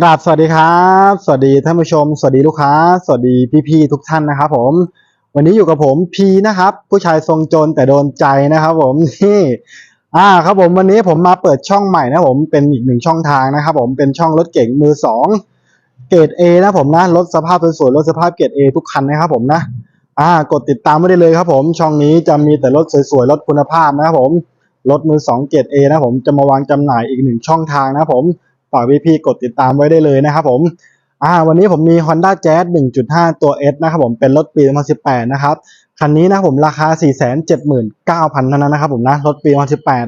กราบสวัสดีครับ สวัสดีท่านผู้ชม สวัสดีลูกค้า สวัสดีพี่ๆทุกท่านนะครับผม วันนี้อยู่กับผมพีนะครับ ผู้ชายทรงโจรแต่โดนใจนะครับ ผมนี่อ่าครับผมวันนี้ผมมาเปิดช่องใหม่นะผมเป็นอีกหนึ่งช่องทางนะครับ ผมเป็นช่องรถเก๋งมือสองเกรด A นะผมนะรถสภาพสวยๆรถสภาพเกรด A ทุกคันนะครับผมนะอ่ากดติดตามไว้ได้เลยครับ ผมช่องนี้จะมีแต่รถสวยๆรถคุณภาพนะครับผมรถมือสองเกรด A นะผมจะมาวางจำหน่ายอีกหนึ่งช่องทางนะผม ฝากพี่ๆกดติดตามไว้ได้เลยนะครับผมอ่าวันนี้ผมมี Honda Jazz 1.5 ตัว S นะครับผมเป็นรถปี 2018 นะครับคันนี้นะผมราคา 479,000เท่านั้นนะครับผมนะรถปี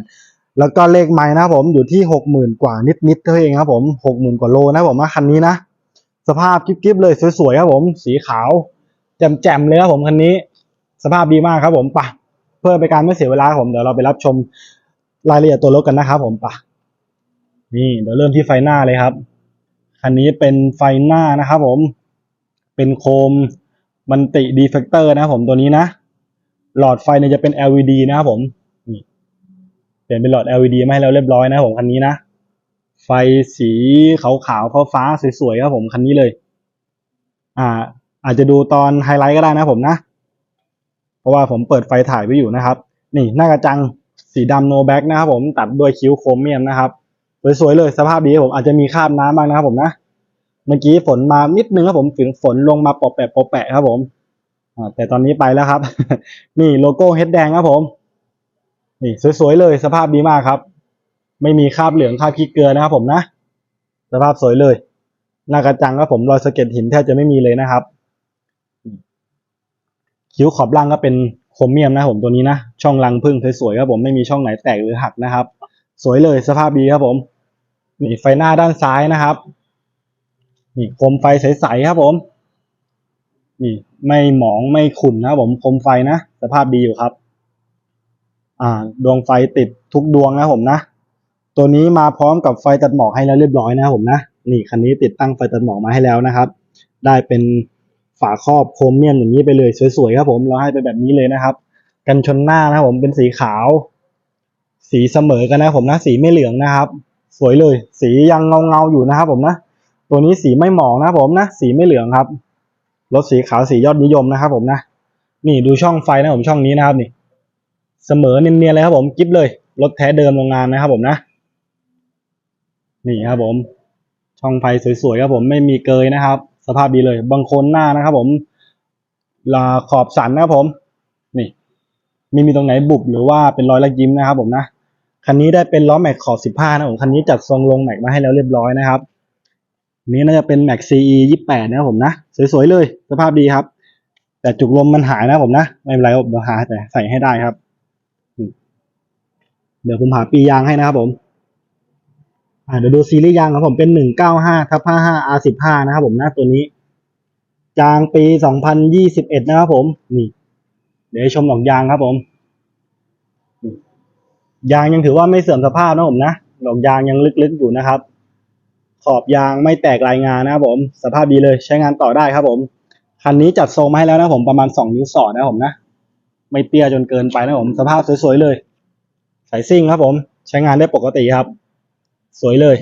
2018 แล้วก็เลขไม้นะครับผมอยู่ที่ 60,000 กว่านิดๆเท่าเองครับผม 60,000 กว่าโลนะผมว่าคันนี้นะ สภาพกิ๊บๆเลยสวยๆครับผม สีขาวแจ่มๆเลยครับผมคันนี้ สภาพดีมากครับผมปะเพื่อเป็นการไม่เสียเวลาผมเดี๋ยวเราไปรับชมรายละเอียดตัวรถกันนะครับผมไปะ นี่เดี๋ยวเริ่มที่ไฟหน้าเลยครับ คันนี้เป็นไฟหน้านะครับผม เป็นโคมมันติดีเฟกเตอร์นะครับผมตัวนี้นะ หลอดไฟเนี่ยจะเป็น LED นะครับผมนี่เปลี่ยนเป็นหลอด LED มาให้แล้วเรียบร้อยนะครับผมคันนี้นะ ไฟสีขาวขาวฟ้าฟ้าสวยๆครับผมคันนี้เลย อ่า อาจจะดูตอนไฮไลท์ก็ได้นะผมนะ เพราะว่าผมเปิดไฟถ่ายไว้อยู่นะครับ นี่หน้ากระจังสีดำโนแบ็กนะครับผมตัดด้วยคิ้วโครเมียมนะครับ สวยๆเลยสภาพดีครับผมอาจจะมีคราบน้ำบ้างนะครับผมนะเมื่อกี้ฝนมานิดนึงครับผมฝนฝนลงมาปอแปะปอแปะครับผมแต่ตอนนี้ไปแล้วครับ นี่โลโก้เฮดแดงครับผม นี่สวยๆเลยสภาพดีมากครับ ไม่มีคราบเหลืองคราบขี้เกลือนะครับผมนะสภาพสวยเลยหน้ากระจังครับผมรอยสะเก็ดหินแทบจะไม่มีเลยนะครับ คิ้วขอบล่างก็เป็นโครเมียมนะผมตัวนี้นะช่องรังพึ่งสวยๆครับผมไม่มีช่องไหนแตกหรือหักนะครับ สวยเลยสภาพดีครับผมนี่ไฟหน้าด้านซ้ายนะครับนี่โคมไฟใสๆครับผมนี่ไม่หมองไม่ขุ่นนะผมโคมไฟนะสภาพดีอยู่ครับ อ่า ดวงไฟติดทุกดวงนะผมนะ ตัวนี้มาพร้อมกับไฟตัดหมอกให้แล้วเรียบร้อยนะผมนะนี่คันนี้ติดตั้งไฟตัดหมอกมาให้แล้วนะครับ ได้เป็นฝาครอบโครเมียมอย่างนี้ไปเลยสวยๆครับผมเราให้ไปแบบนี้เลยนะครับ กันชนหน้านะครับผมเป็นสีขาว สีเสมอกันนะผมนะ สีไม่เหลืองนะครับ สวยเลย สียังเงาเงาอยู่นะครับผมนะ ตัวนี้สีไม่หมองนะผมนะ สีไม่เหลืองครับ รถสีขาวสียอดนิยมนะครับผมนะ นี่ดูช่องไฟนะผมช่องนี้นะครับนี่ เสมอเนียนๆเลยครับผมกิ๊บเลย รถแท้เดิมโรงงานนะครับผมนะ นี่ครับผม ช่องไฟสวยๆครับผมไม่มีเกยนะครับ สภาพดีเลย บางโคนหน้านะครับผมลาขอบสันนะครับผม นี่ไม่มีตรงไหนบุบหรือว่าเป็นรอยละยิ้มนะครับผมนะ คันนี้ได้เป็นล้อแม็กขอบ15นะผมคันนี้จัดทรงลงแม็กมาให้แล้วเรียบร้อยนะครับนี้น่าจะเป็นแม็ก CE 28นะครับผมนะสวยๆเลยสภาพดีครับ แต่จุกลมมันหายนะผมนะไม่เป็นไรครับเดี๋ยวหาแต่ใส่ให้ได้ครับ เดี๋ยวผมหาปียางให้นะครับผมอ่าเดี๋ยวดูซีรีส์ยางครับผมเป็น195ทับ55 R15 นะครับผมนะตัวนี้จางปี2021นะครับผมนี่ เดี๋ยวชมดอกยางครับผม ยางยังถือว่าไม่เสื่อมสภาพนะผมนะดอกยางยังลึกๆอยู่นะครับ ขอบยางไม่แตกรายงานนะครับผม สภาพดีเลยใช้งานต่อได้ครับผม คันนี้จัดทรงมาให้แล้วนะผมประมาณสองนิ้วสอดนะผมนะ ไม่เตี้ยจนเกินไปนะผม สภาพสวยๆเลยสายซิ่งครับผม ใช้งานได้ปกติครับ สวยเลย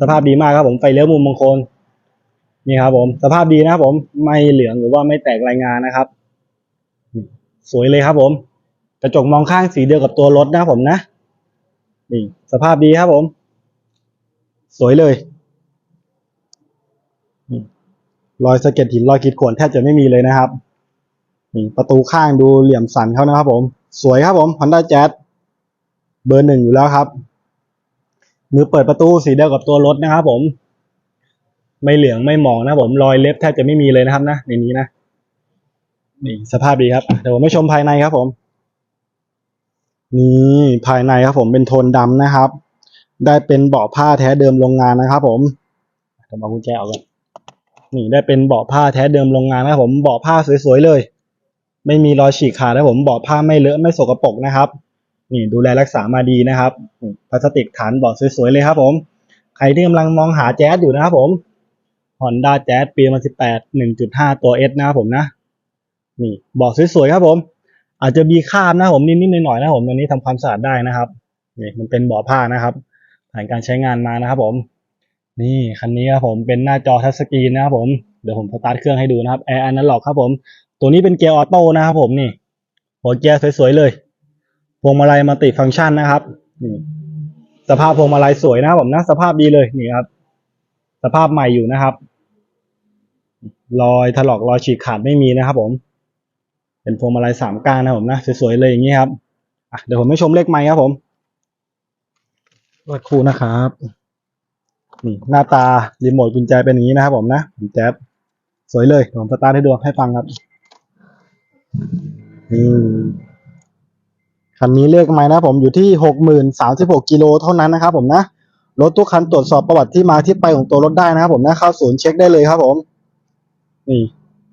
สภาพดีมากครับผมไฟเลี้ยวมุมมงคลนี่ครับผม สภาพดีนะครับผมไม่เหลืองหรือว่าไม่แตกรายงานนะครับ สวยเลยครับผม กระจกมองข้างสีเดียวกับตัวรถนะผมนะ นี่สภาพดีครับผม สวยเลยนี่รอยสะเก็ดหินรอยขีดข่วนแทบจะไม่มีเลยนะครับ นี่ประตูข้างดูเหลี่ยมสันเขานะครับผม สวยครับผม Honda Jazz เบอร์หนึ่งอยู่แล้วครับ มือเปิดประตูสีเดียวกับตัวรถนะครับผม ไม่เหลืองไม่หมองนะผม รอยเล็บแทบจะไม่มีเลยนะครับนะในนี้นะ นี่สภาพดีครับ เดี๋ยวผมไปชมภายในครับผม นี่ภายในครับผมเป็นโทนดำนะครับ ได้เป็นเบาะผ้าแท้เดิมโรงงานนะครับ ผมเดี๋ยวมากุญแจออกก่อนนี่ได้เป็นเบาะผ้าแท้เดิมโรงงานนะครับ ผมเบาะผ้าสวยๆเลย ไม่มีรอยฉีกขาดนะผมเบาะผ้าไม่เลอะไม่สกปรกนะครับนี่ดูแลรักษามาดีนะครับพลาสติกฐานเบาะสวยๆเลยครับ ผมใครที่กำลังมองหาแจ๊สอยู่นะครับ ผม Honda Jazz ปี2018 1.5 ตัว S นะครับผมนะ นี่เบอกสวยๆครับผม อาจจะมีคราบนะผมนิดๆหน่อยๆนะผมตัวนี้ทำความสะอาดได้นะครับนี่มันเป็นเบาะผ้านะครับ ผ่านการใช้งานมานะครับ ผม นี่คันนี้ครับผมเป็นหน้าจอทัชสกรีนนะครับ ผมเดี๋ยวผมสตาร์ทเครื่องให้ดูนะครับแอร์อนาล็อกครับ ผม ตัวนี้เป็นเกียร์ออโต้นะครับผมนี่หัวเกียร์สวยๆเลยพวงมาลัยมัลติฟังก์ชันนะครับนี่สภาพพวงมาลัยสวยนะครับผมนะสภาพดีเลยนี่ครับ สภาพใหม่อยู่นะครับ รอยถลอกรอยฉีกขาดไม่มีนะครับ ผม เป็นพวงมาลัยสามก้านนะผมนะสวยๆเลยอย่างนี้ครับอะเดี๋ยวผมไม่ชมเลขไม้ครับผมรถคู่นะครับนี่หน้าตารีโมทกุญแจเป็นอย่างนี้นะครับผมนะผมแจสวยเลยผมสตาร์ทให้ดูให้ฟังครับอืมคันนี้เลขไม้นะผมอยู่ที่หกหมื่นสามสิบหกกิโลเท่านั้นนะครับผมนะรถทุกคันตรวจสอบประวัติที่มาที่ไปของตัวรถได้นะครับผมนะเข้าศูนย์เช็คได้เลยครับผม นี่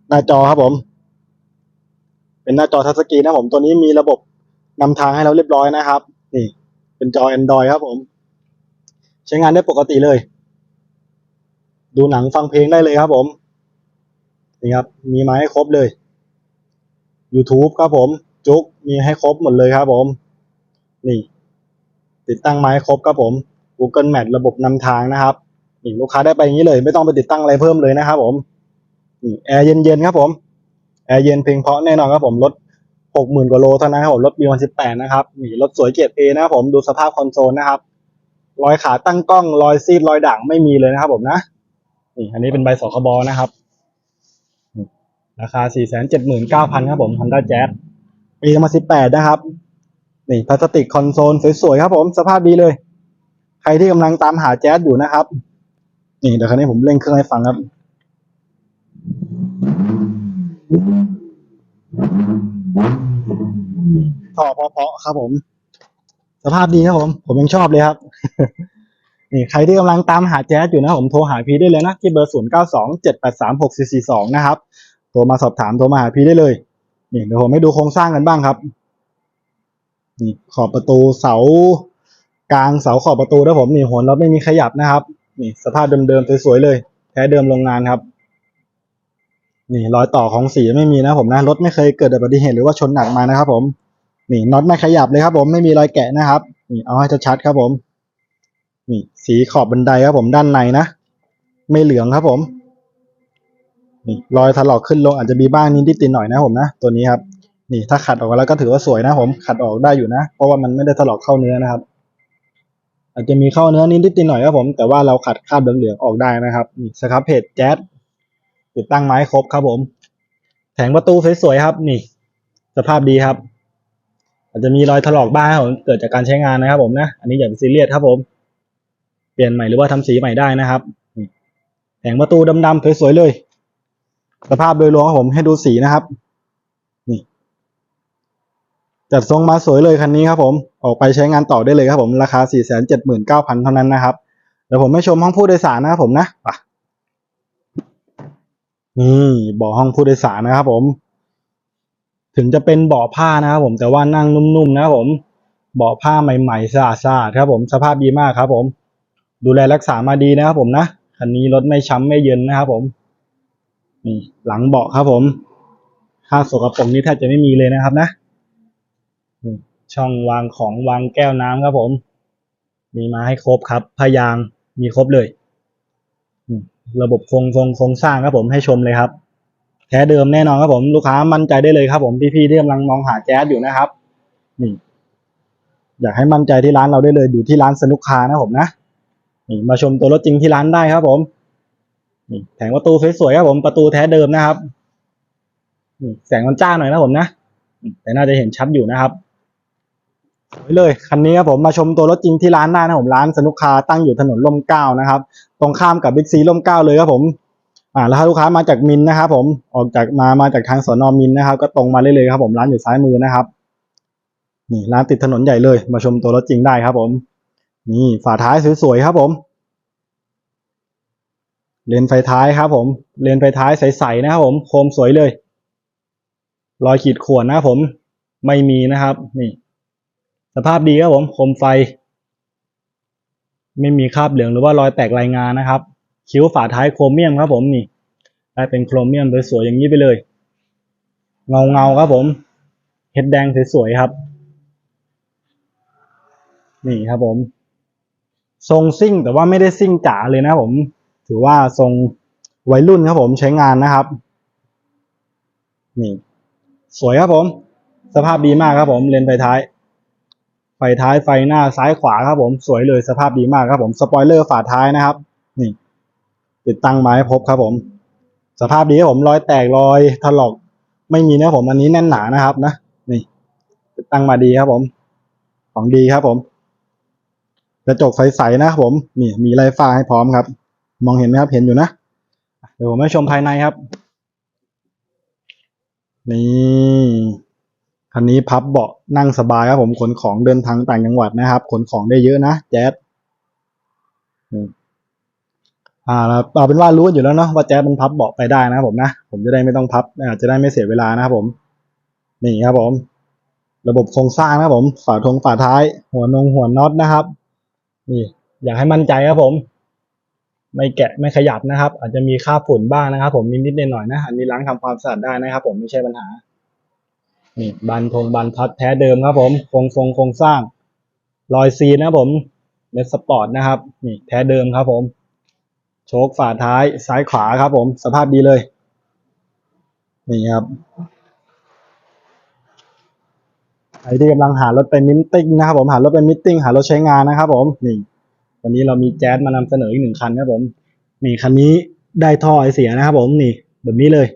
หน้าจอครับผม เป็นหน้าจอทัชสกรีนนะผมตัวนี้มีระบบนำทางให้เราเรียบร้อยนะครับ นี่ เป็นจอ Android ครับผม ใช้งานได้ปกติเลย ดูหนังฟังเพลงได้เลยครับผม นี่ครับ มีมาให้ครบเลย YouTube ครับผม จุกมีให้ครบหมดเลยครับผม นี่ ติดตั้งไมาให้ครบครับผม Google Map ระบบนำทางนะครับนี่ลูกค้าได้ไปอย่างนี้เลย ไม่ต้องไปติดตั้งอะไรเพิ่มเลยนะครับผมนี่แอร์เย็นๆครับผม แอร์เย็นเพียงเพราะแน่นอนครับผมรถหกหมื่นกว่าโลเท่านั้นครับผมรถ B118 นสิบแปดนะครับนี่รถสวยเกียรติ A นะครับผมดูสภาพคอนโซลนะครับรอยขาตั้งกล้องรอยซีดรอยด่างไม่มีเลยนะครับผมนะนี่อันนี้เป็นใบสคบนะครับนี่ราคา479,000ครับผม Honda Jazz ปี2018นะครับ นี่พลาสติกคอนโซลสวยๆครับผมสภาพดีเลย ใครที่กำลังตามหาแจ๊สอยู่นะครับ นี่เดี๋ยวคราวนี้ผมเร่งเครื่องให้ฟังครับ ท่อเพาะๆครับผม สภาพดีครับผม ผมยังชอบเลยครับ นี่ใครที่กำลังตามหาแจ๊สอยู่นะผมโทรหาพีได้เลยนะ ที่เบอร์ศูนย์เก้าสองเจ็ดแปดสามหกสี่สี่สองนะครับ โทรมาสอบถามโทรมาหาพีได้เลย นี่เดี๋ยวผมให้ดูโครงสร้างกันบ้างครับ นี่ขอบประตูเสากลางเสาขอบประตูนะผมนี่หัวน็อตไม่มีขยับนะครับ นี่สภาพเดิมๆสวยๆเลย แท้เดิมโรงงานครับ นี่รอยต่อของสีไม่มีนะผมนะรถไม่เคยเกิดอุบัติเหตุหรือว่าชนหนักมานะครับผมนี่น็อตไม่ขยับเลยครับ ผมไม่มีรอยแกะนะครับนี่เอาให้ชัดๆครับผมนี่สีขอบบันไดครับผมด้านในนะไม่เหลืองครับผมนี่รอยถลอกขึ้นลงอาจจะมีบ้างนิดติดหน่อยนะผมนะตัวนี้ครับ นี่ถ้าขัดออกมาแล้วก็ถือว่าสวยนะผม ขัดออกได้อยู่นะ เพราะว่ามันไม่ได้ถลอกเข้าเนื้อนะครับ อาจจะมีเข้าเนื้อนิดติดหน่อยครับผม แต่ว่าเราขัดคราบเหลืองๆออกได้นะครับนี่สครับเพจแจ๊ส ติดตั้งไม้ครบครับผม แผงประตูสวยๆครับ นี่ สภาพดีครับ อาจจะมีรอยถลอกบ้างครับเกิดจากการใช้งานนะครับ ผมนะอันนี้อย่าไปซีเรียสครับผม เปลี่ยนใหม่หรือว่าทำสีใหม่ได้นะครับแผงประตูดำๆสวยๆเลย สภาพโดยรวมครับผมให้ดูสีนะครับนี่จัดทรงมาสวยเลยคันนี้ครับผม ออกไปใช้งานต่อได้เลยครับผม ราคา 479,000 เท่านั้นนะครับ เดี๋ยวผมไม่ชมห้องผู้โดยสารนะครับผมนะไป นี่เบาะห้องผู้โดยสารนะครับผม ถึงจะเป็นเบาะผ้านะครับผมแต่ว่านั่งนุ่มๆนะครับผมเบาะผ้าใหม่ๆสะอาดๆครับผมสภาพดีมากครับ ผม ดูแลรักษามาดีนะครับผมนะคันนี้รถไม่ช้ำไม่เยินนะครับผมนี่หลังเบาะครับผมค่าสกปรกนี้แทบจะไม่มีเลยนะครับนะช่องวางของวางแก้วน้ำครับผม มีมาให้ครบครับพยางมีครบเลย ระบบโครงทรงโครงสร้างครับผมให้ชมเลยครับ แท้เดิมแน่นอนครับผมลูกค้ามั่นใจได้เลยครับ ผมพี่ๆที่กำลังมองหาแจ๊สอยู่นะครับนี่อยากให้มั่นใจที่ร้านเราได้เลยอยู่ที่ร้านสนุกคานะผมนะนี่มาชมตัวรถจริงที่ร้านได้ครับผมนี่แผงประตูสวยๆครับผมประตูแท้เดิมนะครับนี่แสงมันจ้าหน่อยนะผมนะแต่น่าจะเห็นชัดอยู่นะครับ สวยเลยคันนี้ครับผมมาชมตัวรถจริงที่ร้านได้นะผมร้านสนุกคาตั้งอยู่ถนนร่มเกล้านะครับ ตรงข้ามกับบิ๊กซีร่มเกล้าเลยครับผมอ่าแล้วถ้าลูกค้ามาจากมินนะครับผมออกจากมามาจากทางสอนอมินนะครับ ก็ตรงมาได้เลยครับผมร้านอยู่ซ้ายมือนะครับ นี่ร้านติดถนนใหญ่เลย มาชมตัวรถจริงได้ครับผม นี่ฝาท้ายสวยๆครับผม เลนไฟท้ายครับ ผมเลนไฟท้ายใสๆนะครับผมโคมสวยเลย รอยขีดข่วนนะครับผมไม่มีนะครับ นี่ สภาพดีครับผมโคมไฟ ไม่มีคราบเหลืองหรือว่ารอยแตกรายงานนะครับ คิ้วฝาท้ายโครเมียมครับผมนี่ได้เป็นโครเมียมสวยๆอย่างนี้ไปเลย เงาเงาๆครับผมเฮ็ดแดงสวยๆครับ นี่ครับผม ทรงซิ่งแต่ว่าไม่ได้ซิ่งจ๋าเลยนะครับผม ถือว่าทรงวัยรุ่นครับผมใช้งานนะครับ นี่ สวยครับผม สภาพดีมากครับผมเลนส์ไฟท้าย ฟท้ายไฟหน้าซ้ายขวาครับผมสวยเลยสภาพดีมากครับผมสปอยเลอร์ฝาท้ายนะครับ นี่ ติดตั้งมาให้ครบครับผม สภาพดีครับผมรอยแตกรอยถลอกไม่มีนะผมอันนี้แน่นหนานะครับนะนี่ ติดตั้งมาดีครับผม ของดีครับผมกระจกใสๆนะครับผมนี่มีไลฟ้าให้พร้อมครับ มองเห็นไหมครับเห็นอยู่นะเดี๋ยวผมให้ชมภายในครับ นี่ คันนี้พับเบาะนั่งสบายครับผมขนของเดินทางต่างจังหวัดนะครับ ขนของได้เยอะนะแจ๊สอ่าแล้วเอาเป็นว่ารู้อยู่แล้วเนาะว่าแจ๊สมันพับเบาะไปได้นะครับผมนะผมจะได้ไม่ต้องพับอาจจะได้ไม่เสียเวลานะครับผมนี่ครับผม ระบบโครงสร้างนะครับผม ฝาทงฝาท้าย หัวนงหัวน็อตนะครับ นี่ อยากให้มั่นใจครับผม ไม่แกะไม่ขยับนะครับ อาจจะมีค่าบฝุ่นบ้างนะครับ ผมนิดๆหน่อยๆนะอันนี้ล้างทำความสะอาดได้นะครับ ผมไม่ใช่ปัญหา นี่บันทงบันพัดแท้เดิมครับผมโครงทรงโครงสร้างรอยซีนะครับผมเมสสปอร์ตนะครับ นี่แท้เดิมครับผม โชคฝาท้ายซ้ายขวาครับผม สภาพดีเลย นี่ครับใครที่กำลังหารถไปมิทติ้งนะครับผมหารถไปมิทติ้งหารถใช้งานนะครับผมนี่ วันนี้เรามีแจ๊สมานำเสนออีกหนึ่งคันนะครับผม นี่คันนี้ได้ท่อไอเสียนะครับผมนี่ แบบนี้เลย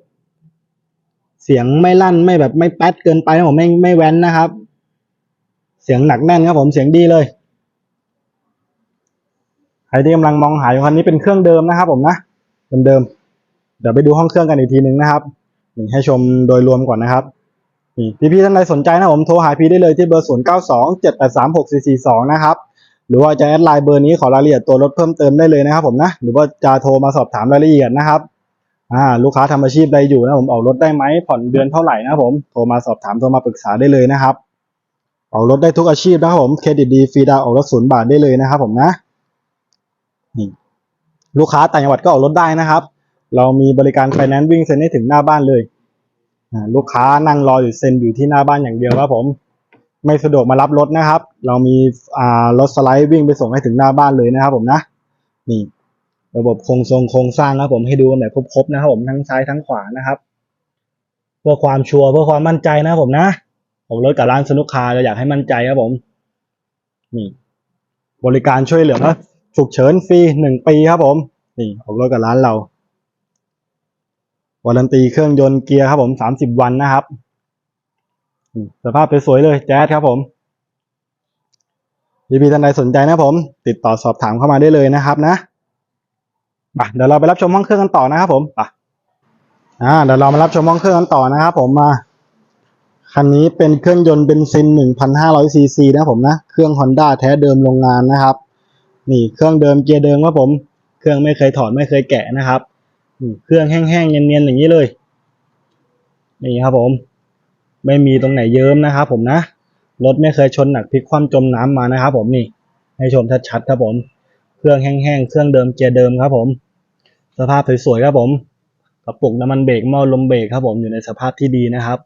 เสียงไม่ลั่นไม่แบบไม่แป๊ดเกินไปนะผมไม่ไม่แว้นนะครับ เสียงหนักแน่นครับผมเสียงดีเลยใครที่กำลังมองหาอยู่คันนี้เป็นเครื่องเดิมนะครับ ผมนะเดิมๆเดี๋ยวไปดูห้องเครื่องกันอีกทีหนึ่งนะครับนี่ให้ชมโดยรวมก่อนนะครับนี่พี่ๆท่านใดสนใจนะผมโทรหาพี่ได้เลยที่เบอร์ 0 9 2 7 8 3 6 4 4 2 นะครับ หรือว่าจะแอดไลน์เบอร์นี้ขอรายละเอียดตัวรถเพิ่มเติมได้เลยนะครับผมนะ หรือว่าจะโทรมาสอบถามรายละเอียดนะครับ อ่าลูกค้าทำอาชีพใดอยู่นะผมออกรถได้ไหมผ่อนเดือนเท่าไหร่นะผมโทรมาสอบถามโทรมาปรึกษาได้เลยนะครับออกรถได้ทุกอาชีพนะครับผมเครดิตดีฟรีดาวออกรถศูนย์บาทได้เลยนะครับผมนะนี่ลูกค้าต่างจังหวัดก็ออกรถได้นะครับ เรามีบริการไฟแนนซ์วิ่งเซ็นให้ถึงหน้าบ้านเลยอ่าลูกค้านั่งรออยู่เซ็นอยู่ที่หน้าบ้านอย่างเดียวครับผม ไม่สะดวกมารับรถนะครับ เรามีอ่ารถสไลด์วิ่งไปส่งให้ถึงหน้าบ้านเลยนะครับผมนะ นี่ ระบบโครงทรงโครงสร้างครับผมให้ดูกันแบบครบๆนะครับผมทั้งซ้ายทั้งขวานะครับ เพื่อความชัวร์เพื่อความมั่นใจนะผมนะ ผมรถกับร้านสนุกคาเราอยากให้มั่นใจครับผมนี่บริการช่วยเหลือฉุกเฉินฟรีหนึ่งปีครับผม นี่ออกรถกับร้านเราวารันตีเครื่องยนต์เกียร์ครับผมสามสิบวันนะครับสภาพสวยๆเลยแจ๊สครับผมพี่ๆท่านใดสนใจนะผม ติดต่อสอบถามเข้ามาได้เลยนะครับนะ ปเดี๋ยวเราไปรับชมห้องเครื่องกันต่อนะครับผมไปอ่าเดี๋ยวเรามารับชมห้องเครื่องกันต่อนะครับผมมาคันนี้เป็นเครื่องยนต์เบนซิน 1,500 ซีซีนะผมนะ เครื่อง Honda แท้เดิมโรงงานนะครับ นี่เครื่องเดิมเกียร์เดิมครับผม เครื่องไม่เคยถอดไม่เคยแกะนะครับเครื่องแห้งๆเนียนๆอย่างนี้เลย นี่ครับผม ไม่มีตรงไหนเยิ้มนะครับผมนะ รถไม่เคยชนหนักพลิกคว่ำจมน้ำมานะครับผมนี่ ให้ชมชัดๆครับผม เครื่องแห้งๆเครื่องเดิมเกียร์เดิมครับผม สภาพสวยๆครับผมกระปุกน้ำมันเบรกหม้อลมเบรกครับผมอยู่ในสภาพที่ดีนะครับ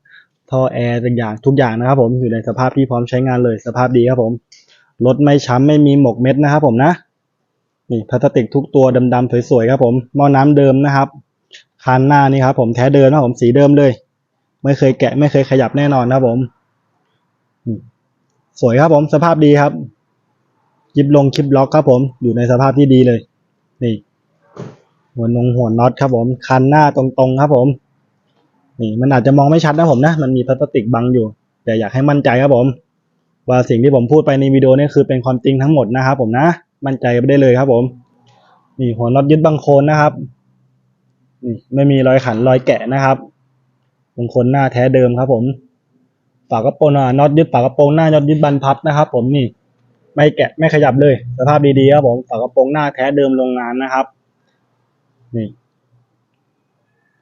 ท่อแอร์อย่างทุกอย่างนะครับ ผมอยู่ในสภาพที่พร้อมใช้งานเลยสภาพดีครับผมรถไม่ช้ำไม่มีหมกเม็ดนะครับ ผมนะนี่พลาสติกทุกตัวดำๆสวยๆครับผมหม้อน้ำเดิมนะครับคันหน้านี่ครับผมแท้เดิมนะครับผมสีเดิมเลย ไม่เคยแกะไม่เคยขยับแน่นอนนะครับผม สวยครับผมสภาพดีครับคลิปลงคลิปล็อกครับผมอยู่ในสภาพที่ดีเลย นี่ หัวนงหัวน็อตครับผม คันหน้าตรงๆครับผม นี่มันอาจจะมองไม่ชัดนะผมนะ มันมีพลาสติกบังอยู่ แต่อยากให้มั่นใจครับผม ว่าสิ่งที่ผมพูดไปในวิดีโอนี้คือเป็นความจริงทั้งหมดนะครับผมนะ มั่นใจไปได้เลยครับผม นี่หัวน็อตยึดบังโคลนนะครับนี่ไม่มีรอยขันรอยแกะนะครับบังโคลนหน้าแท้เดิมครับ ผม ฝากระโปรงอ่าน็อตยึดฝากระโปรงหน้าน็อตยึดบันพับนะครับ ผมนี่ ไม่แกะไม่ขยับเลย สภาพดีๆครับผม ฝากระโปรงหน้าแท้เดิมโรงงานนะครับ นี่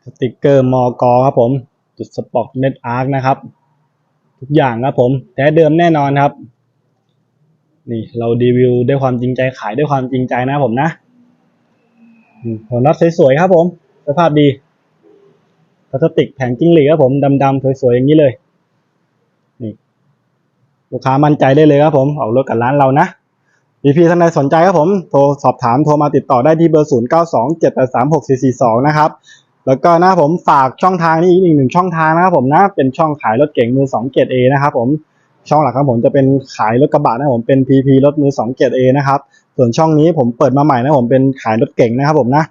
สติกเกอร์มอกอครับผมจุดสปอร์ตเน็ตอาร์คนะครับ ทุกอย่างครับผมแท้เดิมแน่นอนครับ นี่เรารีวิวด้วยความจริงใจขายด้วยความจริงใจนะผมนะอืมหัวน็อตสวยๆครับผม สภาพดีพลาสติกแผงจิ้งหรีดครับผมดำๆสวยๆอย่างนี้เลยนี่ลูกค้ามั่นใจได้เลยครับผมออกรถกับร้านเรานะ พี่ๆท่านใดสนใจครับผม โทรสอบถามโทรมาติดต่อได้ที่เบอร์ 0 9 2 7 8 3 6 4 4 2 นะครับ แล้วก็นะผมฝากช่องทางนี้อีกหนึ่งช่องทางนะครับผมนะ เป็นช่องขายรถเก๋งมือ2เกรด A นะครับผม ช่องหลักครับผมจะเป็นขายรถกระบะนะผมเป็น PP รถมือ2เกรด A นะครับ ส่วนช่องนี้ผมเปิดมาใหม่นะผมเป็นขายรถเก๋งนะครับผมนะ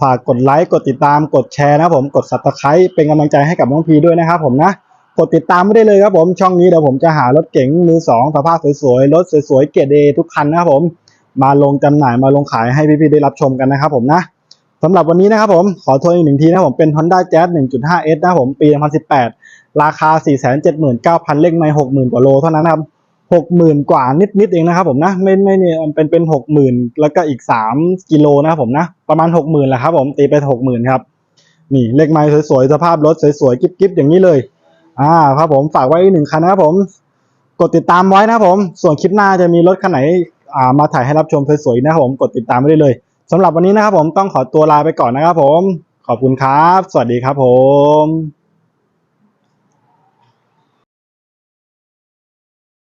ฝากกดไลค์ กดติดตาม กดแชร์นะครับผม กด subscribe เป็นกำลังใจให้กับน้องพีด้วยนะครับผมนะ กดติดตามไม่ได้เลยครับผมช่องนี้เดี๋ยวผมจะหารถเก๋งมือสองสภาพสวยๆรถสวยๆเกียรด A ทุกคันนะครับผมมาลงจำหน่ายมาลงขายให้พี่ๆได้รับชมกันนะครับผมนะสำหรับวันนี้นะครับผมขอทวนอีกหนึ่งทีนะผมเป็น Honda Jazz 1.5S นะผมปี 2018 ราคา 479,000 เลขไม่60,000 กว่าโลเท่านั้นนะครับ60,000 กว่านิดๆเองนะครับผมนะไม่ไม่เนี่ยเป็นเป็น 60,000 แล้วก็อีก 3 กิโลนะครับผมนะประมาณ 60,000แหละครับผมตีไป 60,000 ครับนี่เลขไม้สวยๆ สภาพรถสวยๆ กิ๊บๆ อย่างนี้เลย อ่าครับผมฝากไว้อีกหนึ่งคันนะครับผม กดติดตามไว้นะครับผม ส่วนคลิปหน้าจะมีรถคันไหนอ่ามาถ่ายให้รับชมสวยๆนะครับผมกดติดตามไว้ได้เลยสำหรับวันนี้นะครับผมต้องขอตัวลาไปก่อนนะครับผม ขอบคุณครับ สวัสดีครับผม